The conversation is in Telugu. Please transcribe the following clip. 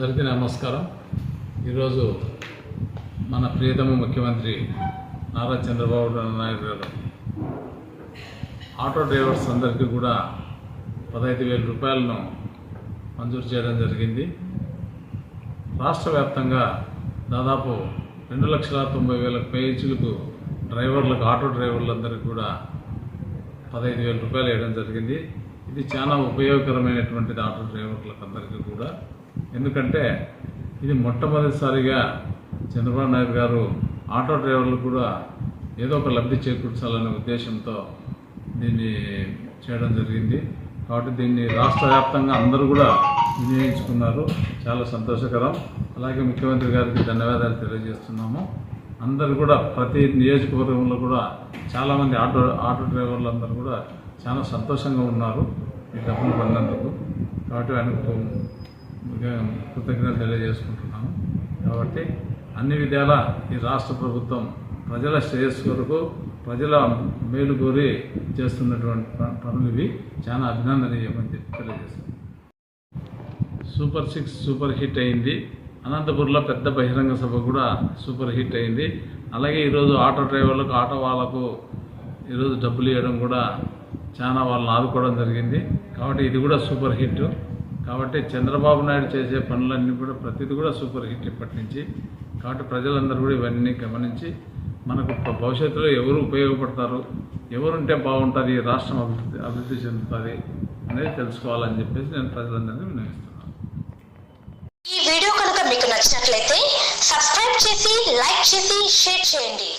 అందరికీ నమస్కారం. ఈరోజు మన ప్రియతమ ముఖ్యమంత్రి నారా చంద్రబాబు నాయుడు గారు ఆటో డ్రైవర్స్ అందరికీ కూడా పదహైదు వేల రూపాయలను మంజూరు చేయడం జరిగింది. రాష్ట్ర వ్యాప్తంగా దాదాపు రెండు లక్షల తొంభై వేల పేజీలకు డ్రైవర్లకు ఆటో డ్రైవర్లందరికీ కూడా పదహైదు వేల రూపాయలు వేయడం జరిగింది. ఇది చాలా ఉపయోగకరమైనటువంటిది ఆటో డ్రైవర్లకు అందరికీ కూడా. ఎందుకంటే ఇది మొట్టమొదటిసారిగా చంద్రబాబు నాయుడు గారు ఆటో డ్రైవర్లు కూడా ఏదో ఒక లబ్ధి చేకూర్చాలనే ఉద్దేశంతో దీన్ని చేయడం జరిగింది. కాబట్టి దీన్ని రాష్ట్ర వ్యాప్తంగా అందరూ కూడా వినియోగించుకున్నారు. చాలా సంతోషకరం. అలాగే ముఖ్యమంత్రి గారికి ధన్యవాదాలు తెలియజేస్తున్నాము. అందరు కూడా ప్రతి నియోజకవర్గంలో కూడా చాలామంది ఆటో ఆటో డ్రైవర్లు అందరూ కూడా చాలా సంతోషంగా ఉన్నారు ఈ డబ్బులు పొందేందుకు కాబట్టి ఆయనకు కృతజ్ఞతలు తెలియజేసుకుంటున్నాము. కాబట్టి అన్ని విధాల ఈ రాష్ట్ర ప్రభుత్వం ప్రజల శ్రేయస్సు కొరకు ప్రజల మేలు కోరి చేస్తున్నటువంటి పనులు ఇవి. చాలా అభినందనీయమని చెప్పి తెలియజేస్తున్నాను. సూపర్ సిక్స్ సూపర్ హిట్ అయింది. అనంతపురంలో పెద్ద బహిరంగ సభ కూడా సూపర్ హిట్ అయింది. అలాగే ఈరోజు ఆటో డ్రైవర్లకు ఆటో వాళ్ళకు ఈరోజు డబ్బులు ఇవ్వడం కూడా చాలా వాళ్ళని ఆదుకోవడం జరిగింది. కాబట్టి ఇది కూడా సూపర్ హిట్. కాబట్టి చంద్రబాబు నాయుడు చేసే పనులన్నీ కూడా ప్రతిదీ కూడా సూపర్ హిట్ ఇప్పటి నుంచి. కాబట్టి ప్రజలందరూ కూడా ఇవన్నీ గమనించి మనకు భవిష్యత్తులో ఎవరు ఉపయోగపడతారు ఎవరుంటే బాగుంటుంది ఈ రాష్ట్రం అభివృద్ధి అభివృద్ధి చెందుతుంది అనేది తెలుసుకోవాలని చెప్పేసి నేను ప్రజలందరినీ వినియోగిస్తున్నాను ఈ వీడియో కనుక మీకు నచ్చినట్లయితే సబ్స్క్రైబ్ చేసి లైక్ చేసి షేర్ చేయండి.